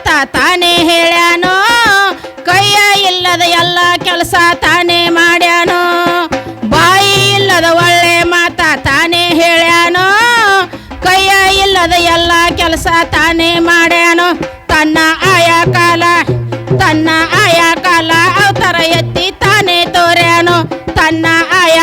ಮಾತಾ ತಾನೇ ಹೇಳ್ಯಾನೋ, ಕೈಯ ಇಲ್ಲದ ಎಲ್ಲ ಕೆಲಸ ತಾನೇ ಮಾಡ್ಯಾನೋ, ಬಾಯಿ ಇಲ್ಲದ ಒಳ್ಳೆ ಮಾತಾ ತಾನೇ ಹೇಳ್ಯಾನೋ, ಕೈಯ ಇಲ್ಲದ ಎಲ್ಲ ಕೆಲಸ ತಾನೇ ಮಾಡ್ಯಾನೋ, ತನ್ನ ಆಯ ಕಾಲ, ತನ್ನ ಆಯ ಕಾಲ ಅವತಾರ ಎತ್ತಿ ತಾನೇ ತೋರ್ಯಾನೋ, ತನ್ನ ಆಯ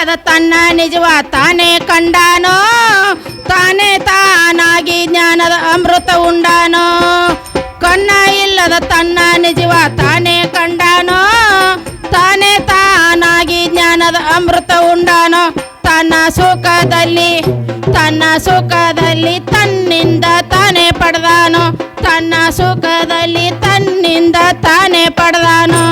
ನಿಜದ ತನ್ನ ನಿಜವ ತಾನೇ ಕಂಡಾನೋ, ತಾನೇ ತಾನಾಗಿ ಜ್ಞಾನದ ಅಮೃತ ಉಂಡಾನೋ. ಕಣ್ಣ ಇಲ್ಲದ ತನ್ನ ನಿಜವ ತಾನೇ ಕಂಡಾನೋ, ತಾನೇ ತಾನಾಗಿ ಜ್ಞಾನದ ಅಮೃತ ಉಂಡಾನೋ. ತನ್ನ ಸುಖದಲ್ಲಿ ತನ್ನ ಸುಖದಲ್ಲಿ ತನ್ನಿಂದ ತಾನೇ ಪಡೆದಾನೋ. ತನ್ನ ಸುಖದಲ್ಲಿ ತನ್ನಿಂದ ತಾನೇ ಪಡೆದಾನೋ.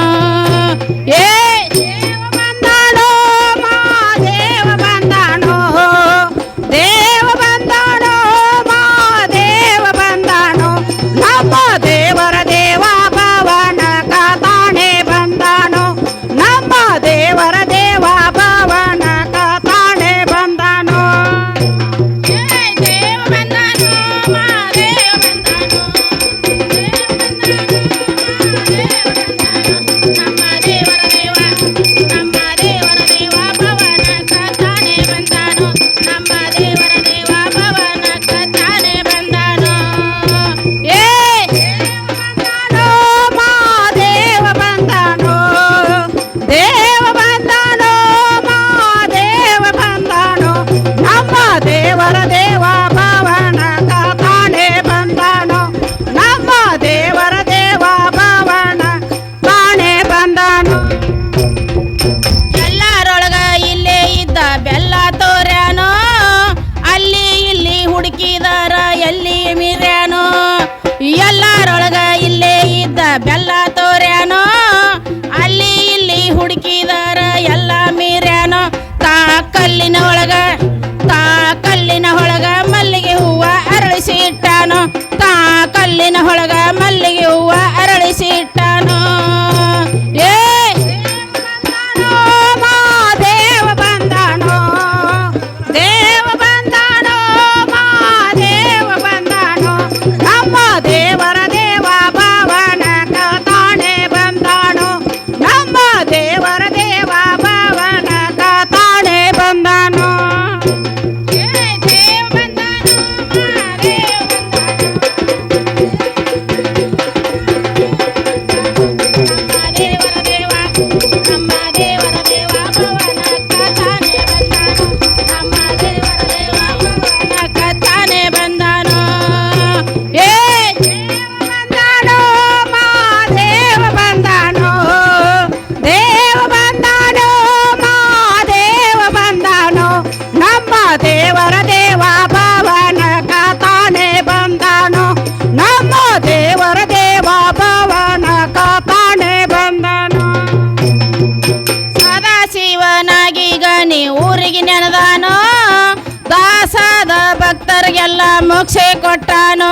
ಎಲ್ಲ ಮೋಕ್ಷೆ ಕೊಟ್ಟಾನು?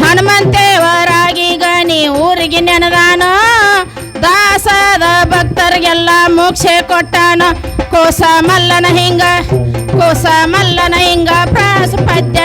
ಹನುಮಂತೇವರಾಗಿಗ ನೀ ಊರಿಗೆ ನೆನದಾನು? ದಾಸದ ಭಕ್ತರಿಗೆಲ್ಲ ಮೋಕ್ಷೆ ಕೊಟ್ಟಾನು? ಕೋಸ ಮಲ್ಲನ ಹಿಂಗ, ಕೋಸ ಮಲ್ಲನ ಹಿಂಗ ಪ್ರಾಸ ಪದ್ಯ